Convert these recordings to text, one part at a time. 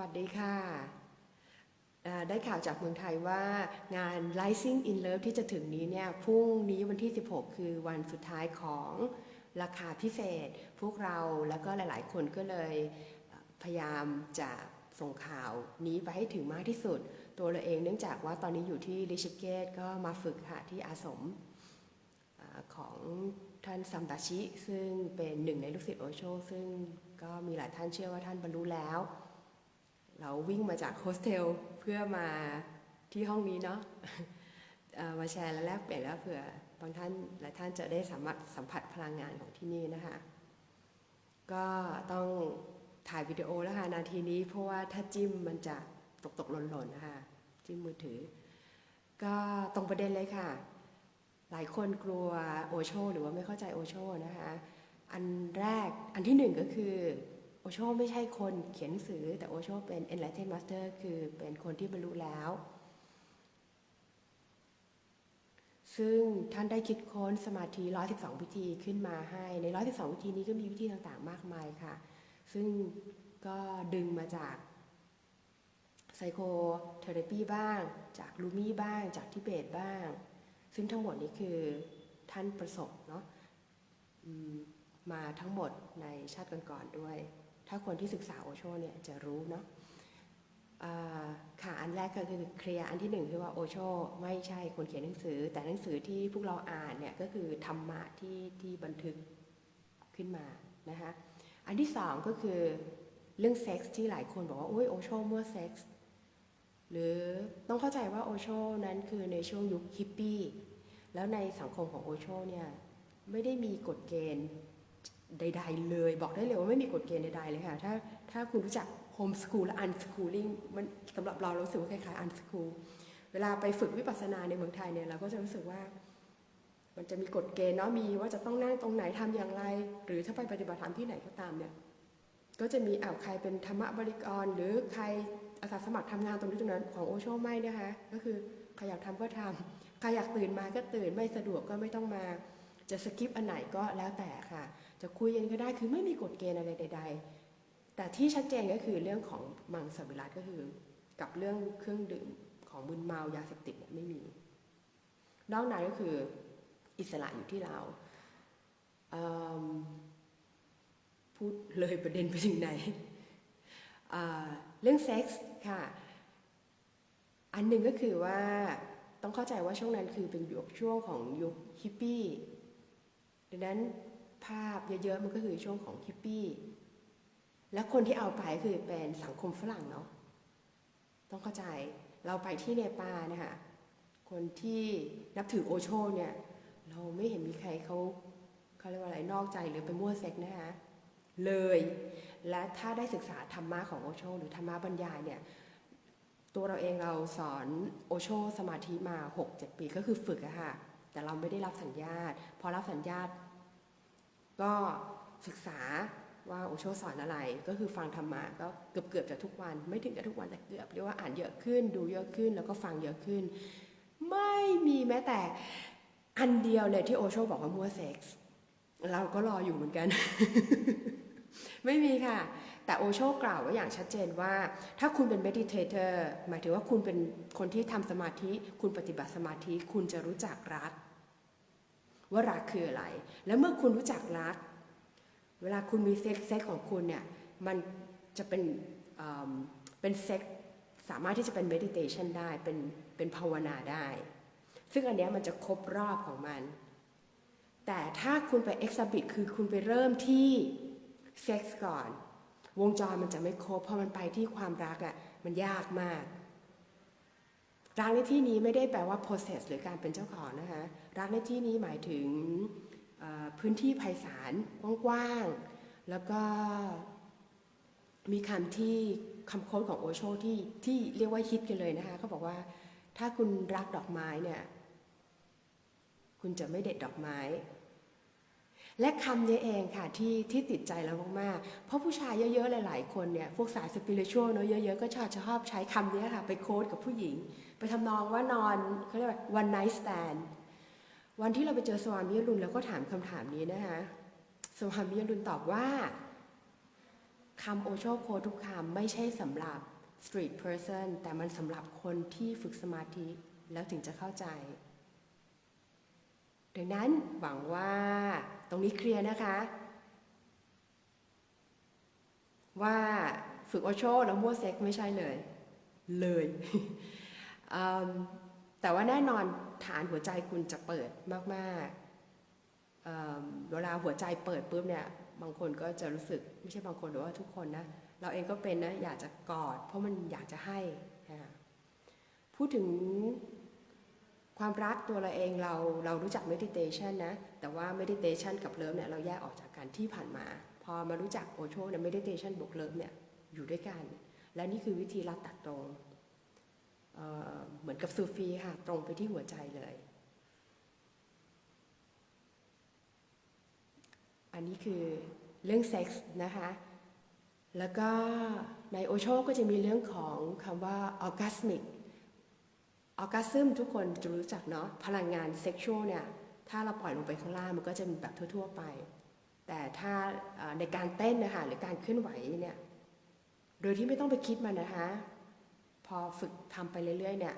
วัสดีค่ะ ได้ข่าวจากเมืองไทยว่างาน Rising in Love ที่จะถึงนี้เนี่ยพรุ่งนี้วันที่ 16 คือวันสุดท้ายของราคาพิเศษ พวกเราแล้วก็หลาย ๆ คนก็เลยพยายามจะส่งข่าวนี้ไปให้ถึงมากที่สุด ตัวเราเองเนื่องจากว่าตอนนี้อยู่ที่ริชิเกตก็มาฝึกค่ะที่อาสมของท่านซัมดาชิ ซึ่งเป็นหนึ่งในลูกศิษย์โอโช ซึ่งก็มีหลายท่านเชื่อว่าท่านบรรลุแล้ว เราวิ่งมาจากโฮสเทลเพื่อมาที่ห้องนี้เนาะมาแชร์และแลกเปลี่ยนแล้วเผื่อบางท่านหลายท่านจะได้สามารถสัมผัสพลังงานของที่นี่นะคะ ก็ต้องถ่ายวิดีโอแล้วค่ะนาทีนี้ เพราะว่าถ้าจิ้มมันจะตกตกหล่นหล่นนะคะจิ้มมือถือ ก็ตรงประเด็นเลยค่ะ หลายคนกลัวโอโชหรือว่าไม่เข้าใจโอโชนะคะ อันแรกอันที่หนึ่งก็คือ โอโชไม่ใช่คนเขียนหนังสือ แต่โอโชเป็น Enlightened Master คือเป็นคนที่บรรลุแล้ว ซึ่งท่านได้คิดค้นสมาธิ 112 วิธีขึ้นมาให้ ใน 112 วิธีนี้ก็มีวิธีต่างๆ มากมายค่ะ ซึ่งก็ดึงมาจากไซโคเทอเรปีบ้าง จากลูมี่บ้าง จากทิเบตบ้าง ซึ่งทั้งหมดนี้คือท่านประสบเนาะมาทั้งหมดในชาติก่อนๆด้วย ถ้าคนที่ศึกษาโอโชเนี่ยจะรู้เนาะอ่าค่ะอันแรกก็คือเคลียร์อันที่หนึ่งคือว่าโอโชไม่ใช่คนเขียนหนังสือ แต่หนังสือที่พวกเราอ่านเนี่ยก็คือธรรมะที่ที่บันทึกขึ้นมานะคะอันที่สองก็คือเรื่องเซ็กส์ที่หลายคนบอกว่าโอ้ยโอโชมั่วเซ็กส์หรือต้องเข้าใจว่าโอโชนั้นคือในช่วงยุคฮิปปี้แล้วในสังคมของโอโชเนี่ยไม่ได้มีกฎเกณฑ์ ใด ๆ เลย บอกได้เลยว่าไม่มีกฎเกณฑ์ใด ๆ เลยค่ะ ถ้าถ้าคุณรู้จักโฮมส o ูลและอันส o ูลิ่งมันสำหรับเราเรารู้สึกว่าคล้ายๆอันส o ูลเวลาไปฝึกวิปัสสนาในเมืองไทยเนี่ยเราก็จะรู้สึกว่า มันจะมีกฎเกณฑ์เนาะมีว่าจะต้องนั่งตรงไหนทำอย่างไร หรือถ้าไปปฏิบัติธรรมที่ไหนก็ตามเนี่ยก็จะมีอ้าวใครเป็นธรรมบริกร หรือใครอาสาสมัครทำงานตรงนี้ตรงนั้นของโอโชไม่นะคะก็คือใครอยากทำก็ทำใครอยากตื่นมาก็ตื่นไม่สะดวกก็ไม่ต้องมา จะสกิปอันไหนก็แล้วแต่ค่ะ จะคุยกันก็ได้คือไม่มีกฎเกณฑ์อะไรใด ๆ แต่ที่ชัดเจนก็คือเรื่องของมังสวิรัตก็คือ กับเรื่องเครื่องดื่มของมึนเมายาเสพติดไม่มีนอกนั้นก็คืออิสระอยู่ที่เราเพูดเลยประเด็นไปถึงไหนเรื่องเซ็กส์ค่ะ อันหนึ่งก็คือว่าต้องเข้าใจว่าช่วงนั้นคือเป็นยุคช่วงของยุคฮิปปี้ดังนั้น ภาพเยอะๆ มันก็คือช่วงของฮิปปี้ และคนที่เอาไปคือเป็นสังคมฝรั่งเนาะ ต้องเข้าใจเราไปที่เนปาลนะคะคนที่นับถือโอโชเนี่ย เราไม่เห็นมีใครเขาเขาเรียกว่าอะไรนอกใจหรือไปมั่วเซ็กนะคะเลย และถ้าได้ศึกษาธรรมะของโอโช หรือธรรมะบรรยายเนี่ย ตัวเราเองเราสอนโอโชสมาธิมา 6-7 ปีก็คือฝึกอะค่ะ แต่เราไม่ได้รับสัญญาตพอรับสัญญาต ก็ศึกษาว่าโอโชสอนอะไรก็คือฟังธรรมะก็เกือบเกือบๆจะทุกวัน ไม่ถึงกับทุกวันแต่เกือบเรียกว่าอ่านเยอะขึ้น ดูเยอะขึ้นแล้วก็ฟังเยอะขึ้น ไม่มีแม้แต่อันเดียวเลยที่โอโชบอกว่ามัวเซ็กส์เราก็รออยู่เหมือนกัน ไม่มีค่ะ แต่โอโชกล่าวไว้อย่างชัดเจนว่า ถ้าคุณเป็น meditator หมายถึงว่าคุณเป็นคนที่ทำสมาธิ คุณปฏิบัติสมาธิ คุณจะรู้จักรัก ว่ารักคืออะไร แล้วเมื่อคุณรู้จักรัก เวลาคุณมีเซ็กซ์เซ็กของคุณเนี่ยมันจะเป็นเเป็นเซ็กซ์สามารถที่จะเป็น meditation ได้เป็นเป็นภาวนาได้ ซึ่งอันเนี้ยมันจะครบรอบของมัน แต่ถ้าคุณไป exhibit คือคุณไปเริ่มที่เซ็กซ์ก่อน วงจรมันจะไม่ครบเพราะมันไปที่ความรักอะ่ะมันยากมาก รักในที่นี้ไม่ได้แปลว่า process หรือการเป็นเจ้าของนะคะรักในที่นี้หมายถึงพื้นที่ไพศาลกว้างๆแล้วก็มีคำที่คำโค้ดของโอโชที่ที่เรียกว่าฮิตกันเลยนะคะเขาบอกว่าถ้าคุณรักดอกไม้เนี่ยคุณจะไม่เด็ดดอกไม้ และคำนี้เองค่ะที่ที่ติดใจเรามากๆ เพราะผู้ชายเยอะๆ หลาย ๆ คนเนี่ยพวกสายสปิริตชัวเนอะเยอะๆ ก็ชอบชอบใช้คำนี้ค่ะไปโค้ดกับผู้หญิง ไปทำนองว่านอนเขาเรียกว่า one night stand วันที่เราไปเจอสวามิยรุนเราก็ถามคำถามนี้นะคะสวามิยรุนตอบว่าคำโอโชโคทุกคำไม่ใช่สำหรับ street person แต่มันสำหรับคนที่ฝึกสมาธิแล้วถึงจะเข้าใจ ดังนั้นหวังว่าตรงนี้เคลียร์นะคะ ว่าฝึกโอโชแล้วมั่วเซ็กไม่ใช่เลย เลย แต่ว่าแน่นอนฐานหัวใจคุณจะเปิดมากๆเเวลาหัวใจเปิดปุ๊บเนี่ยบางคนก็จะรู้สึกไม่ใช่บางคนหรือว่าทุกคนนะเราเองก็เป็นนะอยากจะกอด เพราะมันอยากจะให้นะพูดถึงความรักตัวเราเองเราเรารู้จัก meditation นะ แต่ว่า meditation กับเลิฟเนี่ยเราแยกออกจากกันที่ผ่านมา พอมารู้จักโอโชเนี่ย meditation บวกเลิฟเนี่ยอยู่ด้วยกัน และนี่คือวิธีรัดตัดตรง เหมือนกับซูฟีค่ะ ตรงไปที่หัวใจเลย อันนี้คือเรื่องเซ็กส์นะคะ แล้วก็ในโอโชก็จะมีเรื่องของคำว่าออกัสมิกออกัสซึมทุกคนจะรู้จักเนาะพลังงานเซ็กชวลเนี่ยถ้าเราปล่อยลงไปข้างล่างมันก็จะมีแบบทั่ว ๆ ไป แต่ถ้าในการเต้นนะคะหรือการเคลื่อนไหวเนี่ยโดยที่ไม่ต้องไปคิดมันนะคะ พอฝึกทำไปเรื่อยๆเนี่ย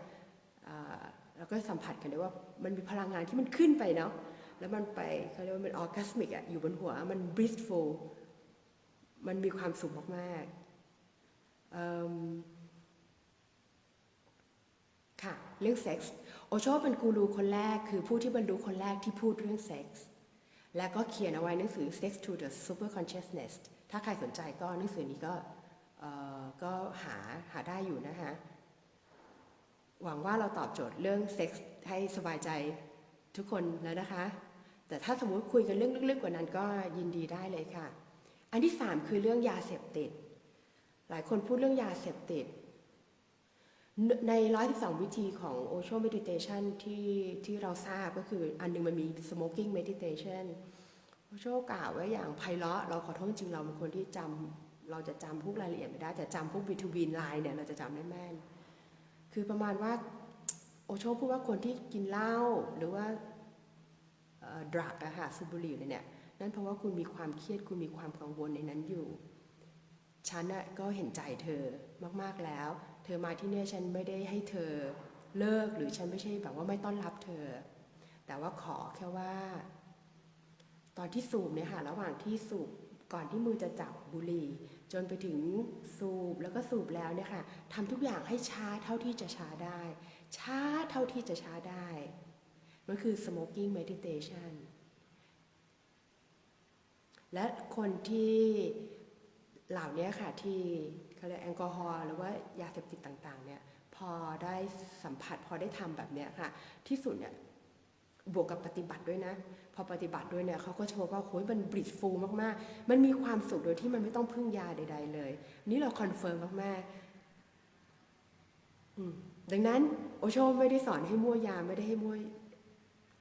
เราก็สัมผัสกันได้ว่ามันมีพลังงานที่มันขึ้นไปเนาะแล้วมันไปเขาเรียกว่ามันออร์กัสมิกอะอยู่บนหัวมันบริสโฟมันมีความสุขมากๆค่ะเรื่องเซ็กส์โอโชเป็นกูรูคนแรกคือผู้ที่บรรลุคนแรกที่พูดเรื่องเซ็กส์และก็เขียนเอาไว้หนังสือ Sex to the Super Consciousness ถ้าใครสนใจก็หนังสือนี้ก็ ก็หาหาได้อยู่นะคะหวังว่าเราตอบโจทย์เรื่องเซ็กส์ให้สบายใจทุกคนแล้วนะคะ แต่ถ้าสมมุติคุยกันเรื่องลึกๆกว่านั้นก็ยินดีได้เลยค่ะ อันที่สามคือเรื่องยาเสพติด หลายคนพูดเรื่องยาเสพติด ใน 112 วิธีของ Osho Meditation ที่ที่เราทราบก็คืออันหนึงมันมี Smoking Meditation Osho กล่าวไว้อย่างไพเราะเราขอโทษจริงเราเป็นคนที่จำ เราจะจำพวกรายละเอียดไม่ได้แต่จำพวก between line เนี่ยเราจะจำได้แม่น คือประมาณว่าโอโชพูดว่าคนที่กินเหล้าหรือว่าดรักอะค่ะสูบบุหรี่เลยเนี่ยนั่นเพราะว่าคุณมีความเครียดคุณมีความกังวลในนั้นอยู่ ฉันน่ะก็เห็นใจเธอมากๆแล้ว เธอมาที่เนี่ยฉันไม่ได้ให้เธอเลิกหรือฉันไม่ใช่แบบว่าไม่ต้อนรับเธอ แต่ว่าขอแค่ว่า ตอนที่สูบเนี่ยค่ะระหว่างที่สูบก่อนที่มือจะจับบุหรี่ จนไปถึงสูบแล้วก็สูบแล้วเนี่ยค่ะทำทุกอย่างให้ช้าเท่าที่จะช้าได้ ช้าเท่าที่จะช้าได้มันคือ smoking meditation และคนที่เหล่านี้ค่ะที่เขาเรียกแอลกอฮอล์หรือว่ายาเสพติดต่างๆเนี่ยพอได้สัมผัสพอได้ทำแบบเนี้ยค่ะ ที่สุดเนี่ยบวกกับปฏิบัติด้วยนะ พอปฏิบัติด้วยเนี่ยเขาก็จะพบว่าโอ้ยมันบริดฟูมากๆ มันมีความสุขโดยที่มันไม่ต้องพึ่งยาใด ๆ เลยนี่เราคอนเฟิร์มมากๆดังนั้นโอโชไม่ได้สอนให้มั่วยาไม่ได้ให้มั่ว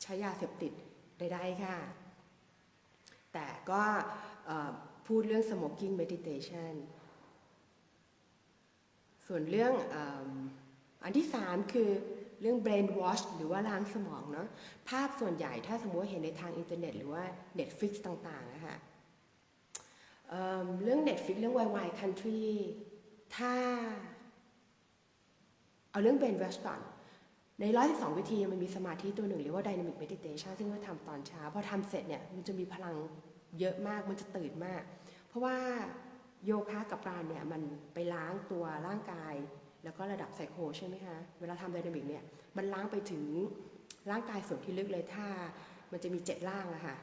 ใช้ยาเสพติดใดๆค่ะ แต่ก็พูดเรื่อง smoking meditation ส่วนเรื่องอ,อันที่สามคือ รื่อง brain wash หรือว่าล้างสมองเนาะภาพส่วนใหญ่ถ้าสมมติเห็นในทางอินเทอร์เน็ตหรือว่า Netflix ต่างๆนะคะเเรื่อง Netflix เรื่อง YY Country ถ้า เอาเรื่อง brain wash ก่อนในร้อยสองวิธีมันมีสมาธิตัวหนึ่งเรียกว่า dynamic meditation ซึ่งก็ทำตอนเช้าพอทำเสร็จเนี่ยมันจะมีพลังเยอะมากมันจะตื่นมาก เพราะว่าโยคะกับปราณเนี่ยมันไปล้างตัวร่างกาย แล้วก็ระดับไซโคใช่ไหมคะ เวลาทำไดนามิกเนี่ย มันล้างไปถึงร่างกายส่วนที่ลึกเลยถ้ามันจะมีเจ็ดล่างอะค่ะ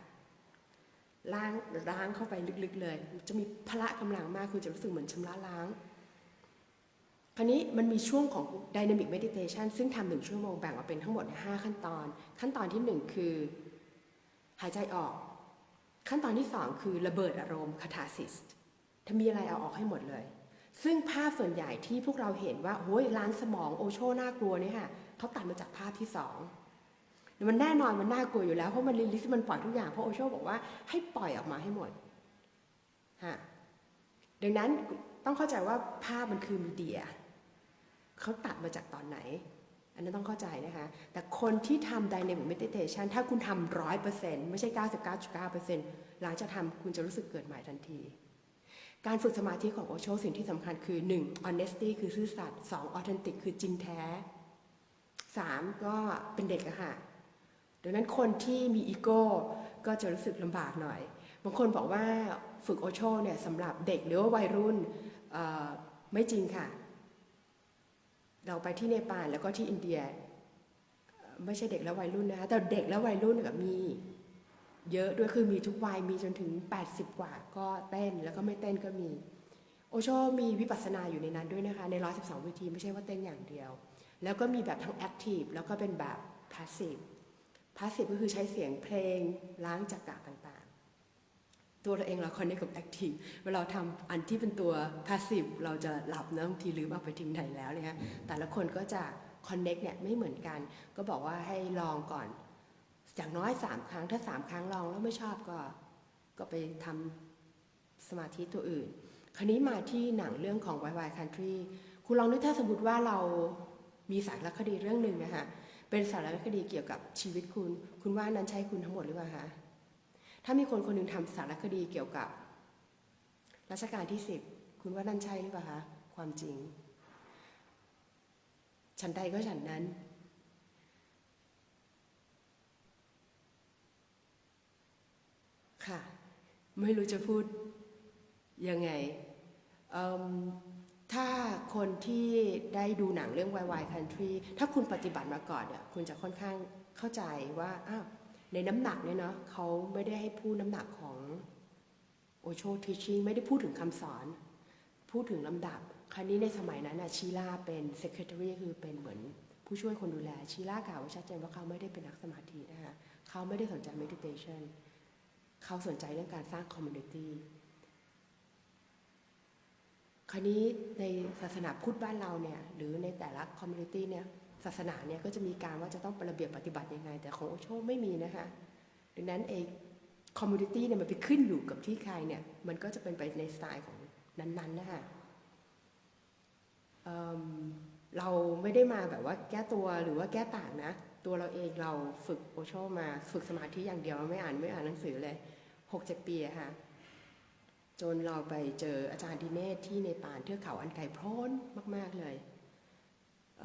ล้างล้างเข้าไปลึกๆเลย จะมีพละกำลังมาก คุณจะรู้สึกเหมือนชำระล้าง คราวนี้มันมีช่วงของ Dynamic Meditation ซึ่งทำหนึ่งชั่วโมงแบ่งออกเป็นทั้งหมดห้าขั้นตอน ขั้นตอนที่หนึ่งคือ หายใจออก ขั้นตอนที่สองคือระเบิดอารมณ์คาทาซิสถ้ามีอะไรเอาออกให้หมดเลย ซึ่งภาพส่วนใหญ่ที่พวกเราเห็นว่าโอ้ยล้างสมองโอโชน่ากลัวเนี่ยค่ะเขาตัดมาจากภาพที่สองมันแน่นอนมันน่ากลัวอยู่แล้วเพราะมันลิลิสมันปล่อยทุกอย่างเพราะโอโชบอกว่าให้ปล่อยออกมาให้หมดฮะดังนั้นต้องเข้าใจว่าภาพมันคือมีเดียเขาตัดมาจากตอนไหน อันนั้นต้องเข้าใจนะคะ แต่คนที่ทำ dynamic meditation ถ้าคุณทำร้อยเปอร์เซ็นต์ไม่ใช่ 99.9%หลังจากทำคุณจะรู้สึกเกิดใหม่ทันที การฝึกสมาธิของโอโชสิ่งที่สำคัญคือ 1. honesty คือซื่อสัตย์ 2. authentic คือจริงแท้ 3. ก็เป็นเด็กอะค่ะดังนั้นคนที่มีอีโก้ก็จะรู้สึกลำบากหน่อย บางคนบอกว่าฝึกโอโชเนี่ยสำหรับเด็กหรือว่าวัยรุ่นไม่จริงค่ะ เราไปที่เนปาลแล้วก็ที่อินเดีย ไม่ใช่เด็กและวัยรุ่นนะคะแต่เด็กและวัยรุ่นแบบมี เยอะด้วยคือมีทุกวัยมีจนถึง 80 กว่าก็เต้นแล้วก็ไม่เต้นก็มี โอโชมีวิปัสสนาอยู่ในนั้นด้วยนะคะ ใน 112 วิธีไม่ใช่ว่าเต้นอย่างเดียว แล้วก็มีแบบทั้งแอคทีฟแล้วก็เป็นแบบพาสซีฟพาสซีฟก็คือใช้เสียงเพลงล้างจักระต่างๆ ตัวเราเองเราคอนเนคกับแอคทีฟเวลาเราทำอันที่เป็นตัวพาสซีฟเราจะหลับนะบางทีลืมเอาไปทิ้งไหนแล้วเลยคะแต่ละคนก็จะคอนเนคเนี่ยไม่เหมือนกัน ก็บอกว่าให้ลองก่อน อย่างน้อยสามครั้ง ถ้าสามครั้งลองแล้วไม่ชอบก็ ก็ไปทำสมาธิตัวอื่น คราวนี้มาที่หนังเรื่องของ y y Country คุณลองนึกถ้าสมมติว่าเรามีสารคดีเรื่องหนึ่งนะคะเป็นสารคดีเกี่ยวกับชีวิตคุณ คุณว่านั้นใช่คุณทั้งหมดหรือเปล่าคะถ้ามีคนคนหนึ่งทำสารคดีเกี่ยวกับรัชกาลที่สิบคุณว่านั่นใช่หรือเปล่าคะความจริง ฉันใดก็ฉันนั้น ค่ะ ไม่รู้จะพูดยังไง ถ้าคนที่ได้ดูหนังเรื่อง YY Country ถ้าคุณปฏิบัติมาก่อนเนี่ยคุณจะค่อนข้างเข้าใจว่าอ้าวในน้ำหนักเนี่ยเนาะเขาไม่ได้ให้พูดน้ำหนักของโอโชทีชิ n ไม่ได้พูดถึงคำสอน พูดถึงลำดับ คราวนี้ในสมัยนั้นนะชีล่าเป็น secretary คือเป็นเหมือนผู้ช่วยคนดูแลชีล่ากล่าวไว้ชัดเจนว่าเขาไม่ได้เป็นนักสมาธินะคะเขาไม่ได้สนใจ meditation เขาสนใจเรื่องการสร้างคอมมูนิตี้คราวนี้ในศาสนาพุทธบ้านเราเนี่ยหรือในแต่ละคอมมูนิตี้เนี่ยศาสนาเนี่ยก็จะมีการว่าจะต้องประเบียบปฏิบัติยังไง แต่ของโอโชไม่มีนะคะดังนั้นเองคอมมูนิตี้เนี่ยมันไปขึ้นอยู่กับที่ใครเนี่ยมันก็จะเป็นไปในสไตล์ของนั้นๆนะคะเเราไม่ได้มาแบบว่าแก้ตัวหรือว่าแก้ต่างนะ ตัวเราเองเราฝึกโอโชมาฝึกสมาธิอย่างเดียวไม่อ่านไม่อ่านหนังสือเลยหกเจ็ดปีอะค่ะจนเราไปเจออาจารย์ดิเนตที่ในป่านเทือกเขาอันไกลโพ้นมาก ๆเลยเ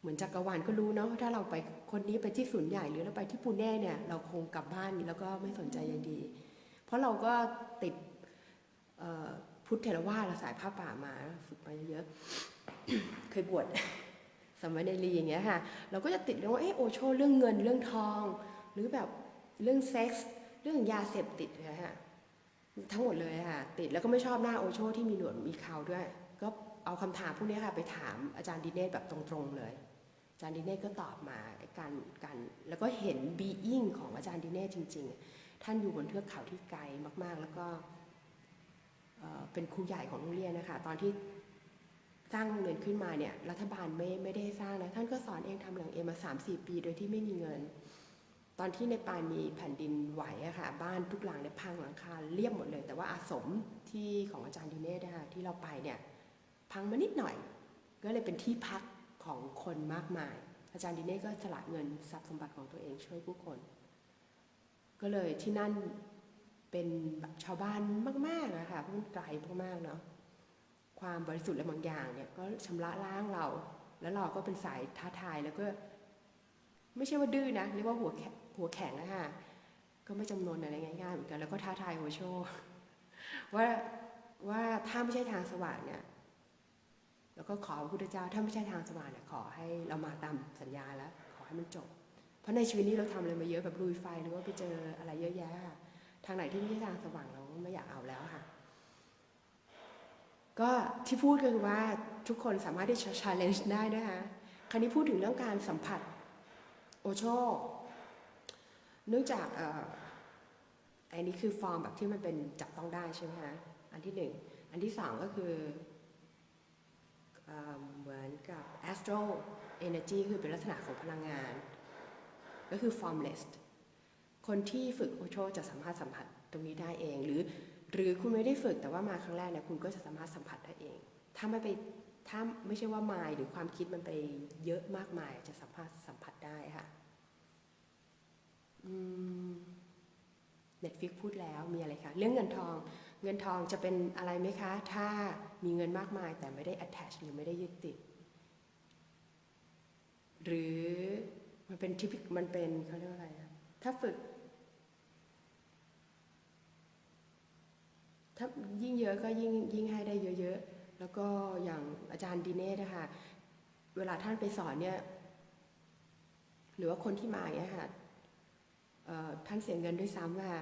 เหมือนจักรวาลก็รู้เนาะถ้าเราไปคนนี้ไปที่ศูนย์ใหญ่หรือเราไปที่ปูแน่เนี่ยเราคงกลับบ้านแล้วก็ไม่สนใจยังดี เพราะเราก็ติดพุทธเทรวาสเราสายผ้าป่ามาฝึกมาเยอะเคยบวช สมัยในรีอย่างเงี้ยค่ะ เราก็จะติดเรื่องว่าเออโอโชเรื่องเงินเรื่องทอง หรือแบบเรื่องเซ็กส์เรื่องยาเสพติดนะฮะทั้งหมดเลยค่ะ ติดแล้วก็ไม่ชอบหน้าโอโชที่มีหนวดมีเขาด้วย ก็เอาคำถามพวกนี้ค่ะไปถามอาจารย์ดิเนตแบบตรงๆเลยอาจารย์ดิเนตก็ตอบมาการการแล้วก็เห็นบีอิงของอาจารย์ดิเนตจริง ๆ ท่านอยู่บนเทือกเขาที่ไกลมากๆ แล้วก็เป็นครูใหญ่ของโรงเรียนนะคะ ตอนที่ สร้างโรงเรียนขึ้นมาเนี่ยรัฐบาลไม่ไม่ได้ให้สร้างนะท่านก็สอนเองทำหลังเองมา3 4 ปี โดยที่ไม่มีเงิน ตอนที่ในปานมีแผ่นดินไหวอะค่ะบ้านทุกหลังเนี่ยพังหลังคาเรียบหมดเลย แต่ว่าอาสมที่ของอาจารย์ดิเน่นะคะที่เราไปเนี่ยพังมานิดหน่อย ก็เลยเป็นที่พักของคนมากมาย อาจารย์ดิเน่ก็สละเงินทรัพย์สมบัติของตัวเองช่วยผู้คน ก็เลยที่นั่นเป็นแบบชาวบ้านมากๆนะคะเพราะมันไกลมากๆเนาะ ความบริสุทธิ์และบางอย่างเนี่ยก็ชำระล้างเรา แล้วเราก็เป็นสายท้าทายแล้วก็ ไม่ใช่ว่าดื้อนะเรียกว่าหัวแข็งหัวแข็งนะคะก็ไม่จำนวนอะไรง่ายๆเหมือนกันแล้วก็ท้าทายโอโชว่าว่าถ้าไม่ใช่ทางสว่างเนี่ย แล้วก็ขอพระพุทธเจ้าถ้าไม่ใช่ทางสว่างเนี่ยขอให้เรามาตามสัญญาแล้ว ขอให้มันจบ เพราะในชีวิตนี้เราทำอะไรมาเยอะแบบลุยไฟหรือว่าไปเจออะไรเยอะแยะค่ะทางไหนที่ไม่ใช่ทางสว่างเราไม่อยากเอาแล้วค่ะ ก็ที่พูดก็คือว่าทุกคนสามารถที่จะ challenge ได้นะคะคราวนี้พูดถึงเรื่องการสัมผัสโอโชเนื่องจากอ่อไอ้นี้คือฟอร์มแบบที่มันเป็นจับต้องได้ใช่ไหมคะอันที่หนึ่งอันที่สองก็คือเอเหมือนกับ astral energy คือเป็นลักษณะของพลังงาน ก็คือ formless คนที่ฝึกโอโชจะสามารถสัมผัสตรงนี้ได้เองหรือ หรือคุณไม่ได้ฝึกแต่ว่ามาครั้งแรกเนี่ยคุณก็จะสามารถสัมผัสได้เอง ถ้าไม่ไปถ้าไม่ใช่ว่ามายหรือความคิดมันไปเยอะมากมายจะสามารถสัมผัสได้ค่ะเน็ตฟิกพูดแล้วมีอะไรคะเรื่องเงินทอง เงินทองจะเป็นอะไรไหมคะ ถ้ามีเงินมากมายแต่ไม่ได้ attach หรือไม่ได้ยึดติด หรือมันเป็นทิพิมันเป็นเขาเรียกว่าอะไรอะถ้าฝึก ถ้ายิ่งเยอะก็ยิ่งยิ่งให้ได้เยอะๆ แล้วก็อย่างอาจารย์ดีเน่นะคะเวลาท่านไปสอนเนี่ยหรือว่าคนที่มาอย่างเงี้ยค่ะท่านเสียเงินด้วยซ้ำว่า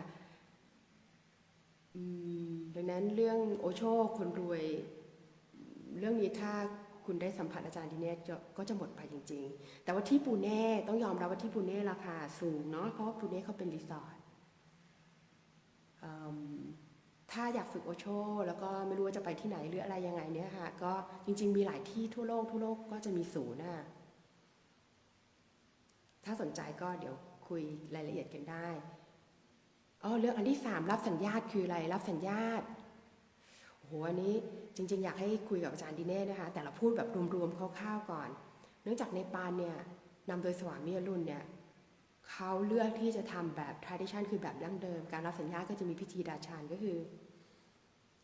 ดังนั้นเรื่องโอโชคนรวย เรื่องนี้ถ้าคุณได้สัมผัสอาจารย์ดีเน่ก็จะหมดไปจริง ๆ แต่ว่าที่ปูเน่ต้องยอมรับว่าที่ปูเน่ราคาสูงเนาะเพราะว่าปูเน่เขาเป็นรีสอร์ท ถ้าอยากฝึกโอโชแล้วก็ไม่รู้ว่าจะไปที่ไหนหรืออะไรยังไงเนี่ยค่ะ ก็จริง ๆ มีหลายที่ทั่วโลกทั่วโลกก็จะมีศูนย์น่ะถ้าสนใจก็เดี๋ยวคุยรายละเอียดกันได้อ๋อเรื่องอันที่สามรับสัญญาตคืออะไรรับสัญญาตโอ้โหอันนี้จริง ๆ อยากให้คุยกับอาจารย์ดีเน่นะคะ แต่เราพูดแบบรวมๆคร่าวๆก่อน เนื่องจากในปานเนี่ยนำโดยสวามีอรุณเนี่ยเขาเลือกที่จะทำแบบ tradition คือแบบดั้งเดิม การรับสัญญาก็จะมีพิธีดาชานก็คือ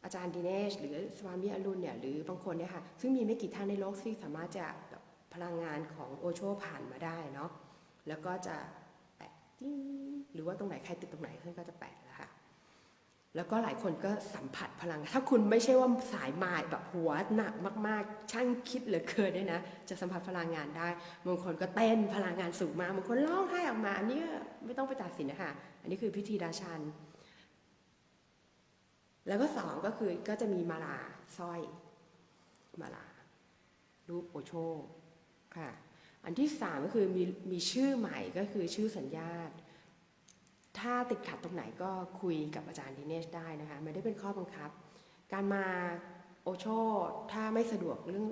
อาจารย์ดิเนชหรือสวามีอรุณเนี่ยหรือบางคนเนี่ยค่ะซึ่งมีไม่กี่ท่านในโลกที่สามารถจะแบบพลังงานของโอโชผ่านมาได้เนาะแล้วก็จะแปะติ้งหรือว่าตรงไหนใครติดตรงไหนท่านก็จะแปะแล้วค่ะแล้วก็หลายคนก็สัมผัสพลัง ถ้าคุณไม่ใช่ว่าสายมายแบบหัวหนักมาก ๆ ช่างคิดเหลือเกินด้วยนะ จะสัมผัสพลังงานได้ บางคนก็เต้นพลังงานสูงมาก บางคนร้องไห้ออกมา อันนี้ไม่ต้องไปตัดสินนะคะ อันนี้คือพิธีดาชัน แล้วก็สองก็คือก็จะมีมาลาสร้อย มาลา รูปโอโชค่ะ อันที่สามก็คือมีมีชื่อใหม่ก็คือชื่อสัญญาตถ้าติดขัดตรงไหนก็คุยกับอาจารย์ดิเนชได้นะคะไม่ได้เป็นข้อบังคับ การมาโอโชถ้าไม่สะดวกเรื่อง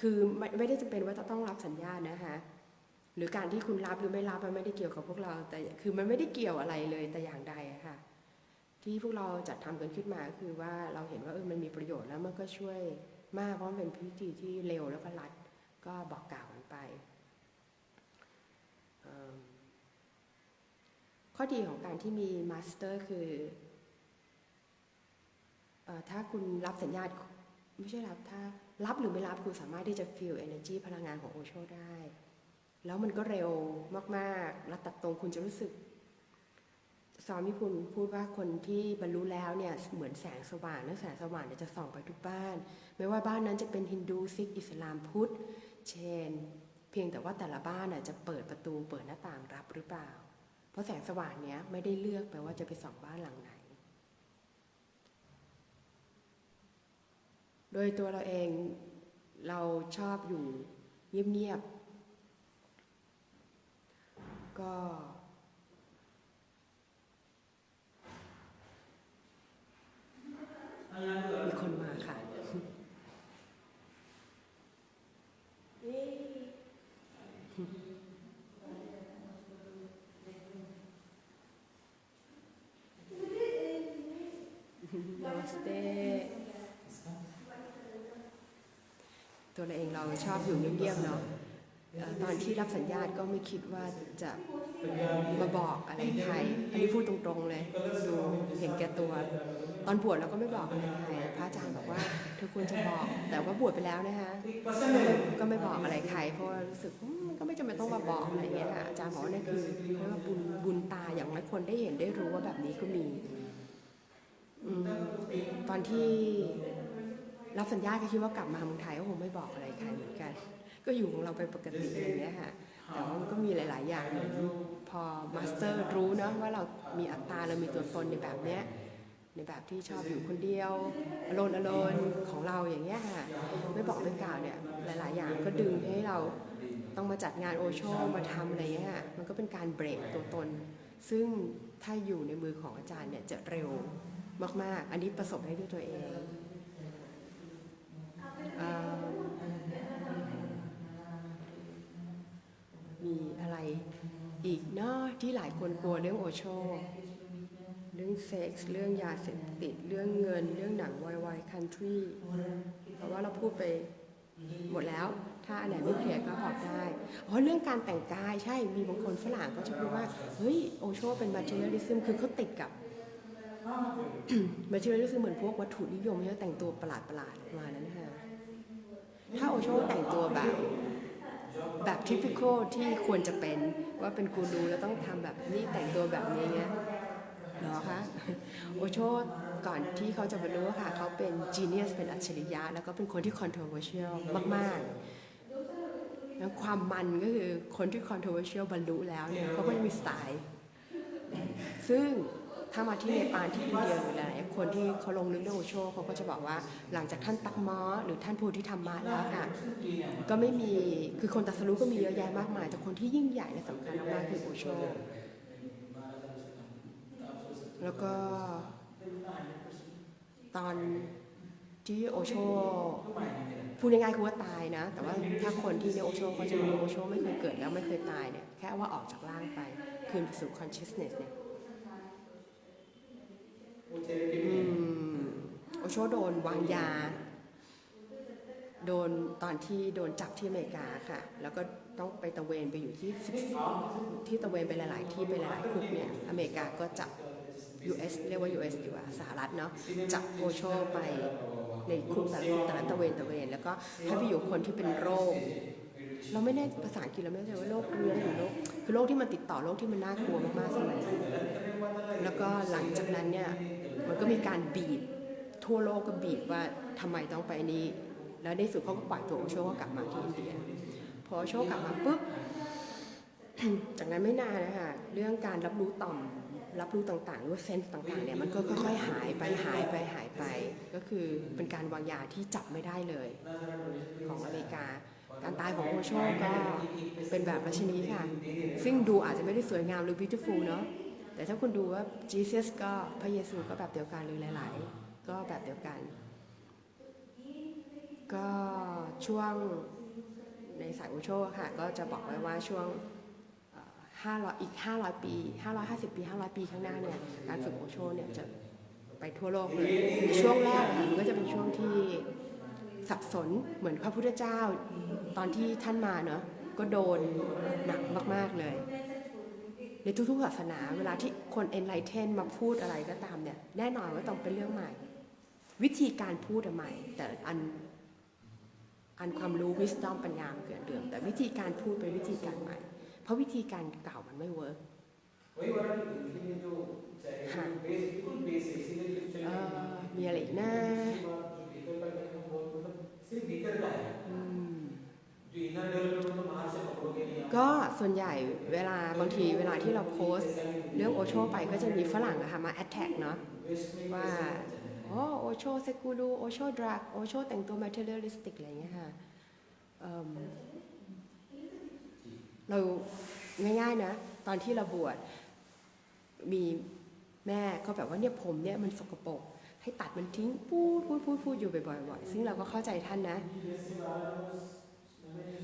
คือไม่ไม่ได้จำเป็นว่าจะต้องรับสัญญาณนะคะหรือการที่คุณรับหรือไม่รับมันไม่ได้เกี่ยวกับพวกเรา แต่คือมันไม่ได้เกี่ยวอะไรเลยแต่อย่างใดะค่ะ ที่พวกเราจัดทำกันขึ้นมาคือว่าเราเห็นว่าเออมันมีประโยชน์แล้วมันก็ช่วยมากเพราะมันเป็นพิธีที่เร็วแล้วก็รัดก็บอกกล่าวกันไป ข้อดีของการที่มีมาสเตอร์คือถ้าคุณรับสัญญาณไม่ใช่รับถ้ารับหรือไม่รับคุณสามารถที่จะ feel energy พลังงานของโอโชได้ แล้วมันก็เร็วมาก ๆ แล้วตัดตรงคุณจะรู้สึก สวามิพุนพูดว่าคนที่บรรลุแล้วเนี่ยเหมือนแสงสว่างและแสงสว่างเนี่ยจะส่องไปทุกบ้าน ไม่ว่าบ้านนั้นจะเป็นฮินดูซิกอิสลามพุทธเชน เพียงแต่ว่าแต่ละบ้านน่ะจะเปิดประตูเปิดหน้าต่างรับหรือเปล่า เพราะแสงสว่างเนี้ยไม่ได้เลือกไปว่าจะไปส่องบ้านหลังไหน โดยตัวเราเองเราชอบอยู่เงียบๆก็ มีคนมาค่ะนาสเตตัวเราเองเราชอบอยู่เงียบๆเนาะตอนที่รับสัญญาณก็ไม่คิดว่าจะมาบอกอะไรใคร อันนี้พูดตรงๆเลย ดูเห็นแก่ตัว ตอนบวชเราก็ไม่บอกอะไรใครพระอาจารย์บอกว่าเธอควรจะบอก แต่ว่าบวชไปแล้วนะคะก็ไม่บอกอะไรใครเพราะรู้สึกมันก็ไม่จำเป็นต้องมาบอกอะไรอย่างเงี้ยค่ะอาจารย์บอกว่านั่คือเรียกว่าบุญบุญตาอย่างน้อยคนได้เห็นได้รู้ว่าแบบนี้ก็มีตอนที่รับสัญญาก็คิดว่ากลับมาเมืองไทยก็คงไม่บอกอะไรใครเหมือนกัน ก็อยู่ของเราไปปกติอย่างเงี้ยค่ะแต่ว่ามันก็มีหลาย ๆ อย่างเหมือนพอมาสเตอร์รู้เนอะว่าเรามีอัตตาเรามีตัวตนในแบบเนี้ย ในแบบที่ชอบอยู่คนเดียวอโลนอโลนของเราอย่างเงี้ยค่ะไม่บอกไม่กล่าวเนี่ยหลาย ๆ อย่างก็ดึงให้เราต้องมาจัดงานโอโชว์มาทำอะไรเงี้ยมันก็เป็นการเบรกตัวตน ซึ่งถ้าอยู่ในมือของอาจารย์เนี่ยจะเร็วมาก ๆ อันนี้ประสบได้ด้วยตัวเองเอ่อมีอะไรอีกเนาะที่หลายคนกลัวเรื่องโอโช เรื่องเซ็กส์เรื่องยาเสพติด เรื่องเงิน เรื่องหนังวายวายคันทรีเพราะว่าเราพูดไปหมดแล้ว ถ้าอันไหนไม่เคลียร์ก็บอกได้อ๋อเรื่องการแต่งกายใช่มีบางคนฝรั่งก็จะพูดว่า เฮ้ย โอโชเป็น materialism คือเขาติดกับ materialism เหมือนพวกวัตถุนิยมที่แต่งตัวประหลาดประหลาดมานั้นนะคะถ้าโอโชแต่งตัวแบบแบบ typical ที่ควรจะเป็นว่าเป็นกูรูแล้วต้องทำแบบนี้แต่งตัวแบบนี้เงี้ย เหรอคะโอโชก่อนที่เขาจะบรรลุค่ะ เขาเป็น genius เป็นอัจฉริยะ แล้วก็เป็นคนที่ controversial มาก ๆ แล้วความมันก็คือคนที่ controversial บรรลุแล้วเนี่ยเขาก็จะมีสไตล์ซึ่งถ้ามาที่เนปาลที่อินเดียหรือหลายคนที่เขาลงลึกเรื่องโอโชเขาก็จะบอกว่าหลังจากท่านตักมอหรือท่านโพธิธรรมะแล้วค่ะ ก็ไม่มีคือคนตัสรู้ก็มีเยอะแยะมากมาย แต่คนที่ยิ่งใหญ่และสำคัญมากคือโอโช แล้วก็ตอนที่โอโชพูดง่ายๆคือว่าตายนะ แต่ว่าถ้าคนที่ในโอโชเขาจะรู้โอโชไม่เคยเกิดแล้วไม่เคยตายเนี่ย แค่ว่าออกจากร่างไป คืนไปสู่ consciousness เนี่ยโอโชโดนวางยา โดนตอนที่โดนจับที่อเมริกาค่ะ แล้วก็ต้องไปตะเวนไปอยู่ที่ที่ตะเวนไปหลาย ๆ ที่ไปหลาย ๆ คุกเนี่ย อเมริกาก็จับ US เรียกว่า US ดีกว่าสหรัฐเนาะจับโอโชไปในคุกแต่ละแต่ละตะเวนตะเวน แล้วก็ให้ไปอยู่คนที่เป็นโรค เราไม่แน่ภาษาอังกฤษเราไม่แน่ใจว่าโรคเรื้อนหรือโรคคือโรคที่มันติดต่อโรคที่มันน่ากลัวมากๆสมัยนั้นแล้วก็หลังจากนั้นเนี่ยมันก็มีการบีบทั่วโลกก็บีบว่าทำไมต้องไปนี้ แล้วในสุดเขาก็ปล่อยตัวโอโชก็กลับมาที่อินเดีย พอโอโชกลับมาปุ๊บจากนั้นไม่นานนะคะเรื่องการรับรู้ต่อม รับรู้ต่างๆหรือว่าเซนส์ต่างๆเนี่ยมันก็ค่อยๆหายไปหายไปหายไป ก็คือเป็นการวางยาที่จับไม่ได้เลย ของอเมริกา การตายของโอโชก็เป็นแบบราชินีค่ะ ซึ่งดูอาจจะไม่ได้สวยงามหรือ beautiful เนาะแต่ถ้าคุณดูว่า Jesus ก็พระเยซูก็แบบเดียวกันหรือหลาย ๆ ก็แบบเดียวกัน ก็ช่วงในสายโอโชค่ะ ก็จะบอกไว้ว่าช่วง 500 อีก 500 ปี 550 ปี 500 ปีข้างหน้าเนี่ย การฝึกโอโชเนี่ยจะไปทั่วโลกเลย ช่วงแรกค่ะมันก็จะเป็นช่วงที่สับสนเหมือนพระพุทธเจ้าตอนที่ท่านมาเนาะก็โดนหนักมาก ๆ เลย ในทุกๆศาสนาเวลาที่คน enlighten มาพูดอะไรก็ตามเนี่ย แน่นอนว่าต้องเป็นเรื่องใหม่ วิธีการพูดใหม่ แต่อันอันความรู้ wisdom ปัญญาเกิดเดิมแต่วิธีการพูดเป็นวิธีการใหม่ เพราะวิธีการเก่ามันไม่เวิร์กมีอะไรอีกนะก็ส่วนใหญ่เวลาบางทีเวลาที่เราโพสเรื่องโอโชไปก็จะมีฝรั่งอะค่ะมาแอดแท็กเนาะว่าโอ้โโชเซกูดูโอโชดรักโอโชแต่งตัวมาเทเลอริสติกอะไรเงี้ยค่ะ เราง่าย ๆนะ ตอนที่เราบวชมีแม่ก็แบบว่าเนี่ยผมเนี่ยมันสกปรกให้ตัดมันทิ้งพูดพูดพูดพูดอยู่บ่อยๆซึ่งเราก็เข้าใจท่านนะ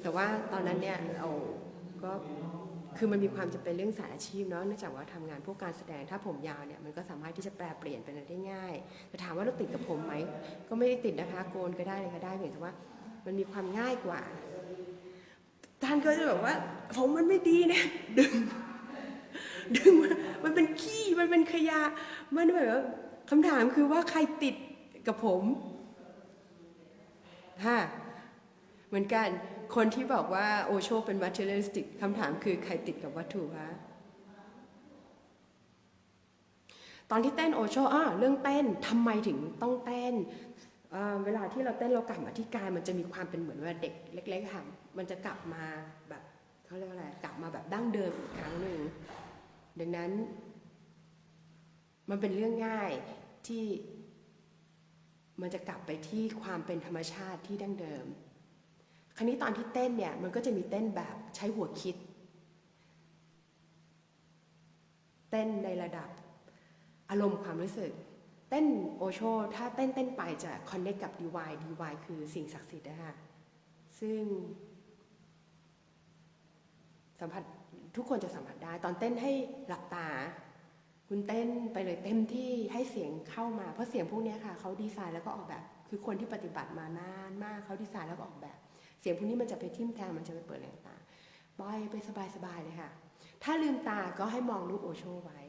แต่ว่าตอนนั้นเนี่ยเราก็คือมันมีความจำเป็นเรื่องสายอาชีพเนาะเนื่องจากว่าทำงานพวกการแสดงถ้าผมยาวเนี่ยมันก็สามารถที่จะแปลเปลี่ยนเป็นอะไรได้ง่ายแต่ถามว่าเราติดกับผมไหมก็ไม่ได้ติดนะคะโกนก็ได้เลยก็ได้เพียงแต่ว่ามันมีความง่ายกว่า ท่านก็จะแบบว่า ผมมันไม่ดีนะดึง ดึงมันมันเป็นขี้มันเป็นขยะ มันแบบว่าคำถามคือว่าใครติดกับผมฮะเหมือนกันคนที่บอกว่าโอโชเป็น materialistic คำถามคือใครติดกับวัตถุคะตอนที่เต้นโอโชอะเรื่องเต้นทำไมถึงต้องเต้นเอ่อเวลาที่เราเต้นเรากลับมาที่กายมันจะมีความเป็นเหมือนว่าเด็กเล็กๆค่ะ มันจะกลับมาแบบเขาเรียกว่าอะไรกลับมาแบบดั้งเดิมอีกครั้งหนึ่งดังนั้น มันเป็นเรื่องง่ายที่มันจะกลับไปที่ความเป็นธรรมชาติที่ดั้งเดิม คราวนี้ตอนที่เต้นเนี่ยมันก็จะมีเต้นแบบใช้หัวคิด เต้นในระดับอารมณ์ความรู้สึก เต้นโอโชถ้าเต้นเต้นไปจะคอนเนคกับดีวายดีวายคือสิ่งศักดิ์สิทธิ์นะคะซึ่ง สัมผัสทุกคนจะสัมผัสได้ตอนเต้นให้หลับตา คุณเต้นไปเลยเต็มที่ให้เสียงเข้ามา เพราะเสียงพวกนี้ค่ะเขาดีไซน์แล้วก็ออกแบบ คือคนที่ปฏิบัติมานานมากเขาดีไซน์แล้วก็ออกแบบ เสียงพวกนี้มันจะไปทิ่มแทงมันจะไปเปิดแรงตาปล่อยไปสบายๆเลยค่ะ ถ้าลืมตาก็ให้มองรูปโอโชไว้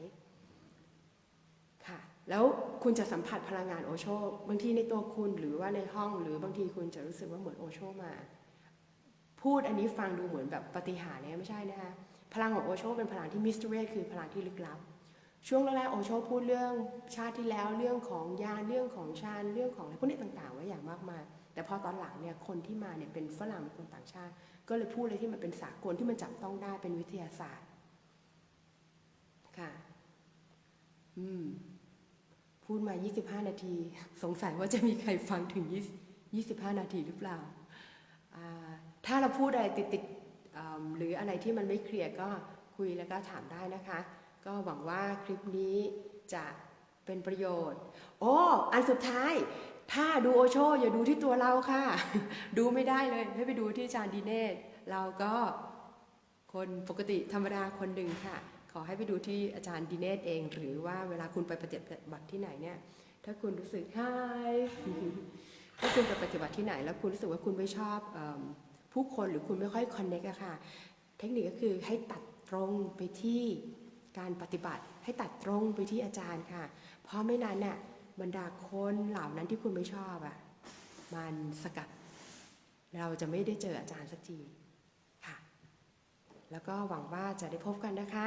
ค่ะ แล้วคุณจะสัมผัสพลังงานโอโชบางทีในตัวคุณหรือว่าในห้องหรือบางทีคุณจะรู้สึกว่าเหมือนโอโชมา พูดอันนี้ฟังดูเหมือนแบบปฏิหาร์เนี่ยไม่ใช่นะคะ พลังของโอโชเป็นพลังที่มิส t ต r รีคือพลังที่ลึกลับ ช่วงแรกๆโอโชพูดเรื่องชาติที่แล้วเรื่องของยาเรื่องของชาญเรื่องของอะไรพวกนี้ต่างๆ ไว้อย่างมากมาย แต่พอตอนหลังเนี่ยคนที่มาเนี่ยเป็นฝรั่งเป็นคนต่างชาติ ก็เลยพูดอะไรที่มันเป็นสากลที่มันจับต้องได้เป็นวิทยาศาสตร์ค่ะ อืม พูดมา 25 นาที สงสัยว่าจะมีใครฟังถึง20 25นาทีหรือเปล่า อ่า ถ้าเราพูดอะไรติดๆอ่าหรืออะไรที่มันไม่เคลียร์ก็คุยแล้วก็ถามได้นะคะ ก็หวังว่าคลิปนี้จะเป็นประโยชน์ โอ้อันสุดท้าย ถ้าดูโอโชอย่าดูที่ตัวเราค่ะ ดูไม่ได้เลย ให้ไปดูที่อาจารย์ดีเนตเราก็คนปกติธรรมดาคนหนึ่งค่ะ ขอให้ไปดูที่อาจารย์ดีเนตเอง หรือว่าเวลาคุณไปปฏิบัติที่ไหนเนี่ย ถ้าคุณรู้สึก hi ถ้าคุณไปปฏิบัติที่ไหน แล้วคุณรู้สึกว่าคุณไม่ชอบอ ผู้คนหรือคุณไม่ค่อยคอนเน c t อะค่ะ เทคนิคก็คือให้ตัดตรงไปที่การปฏิบัติ ให้ตัดตรงไปที่อาจารย์ค่ะ เพราะไม่นั้นน่ะบรรดาคนเหล่านั้นที่คุณไม่ชอบอะมันสกัด เราจะไม่ได้เจออาจารย์สักทีค่ะ แล้วก็หวังว่าจะได้พบกันนะคะ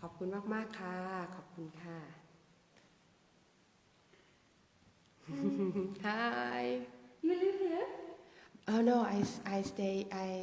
ขอบคุณมากๆค่ะ ขอบคุณค่ะ Hi You live here? Oh no I I stay I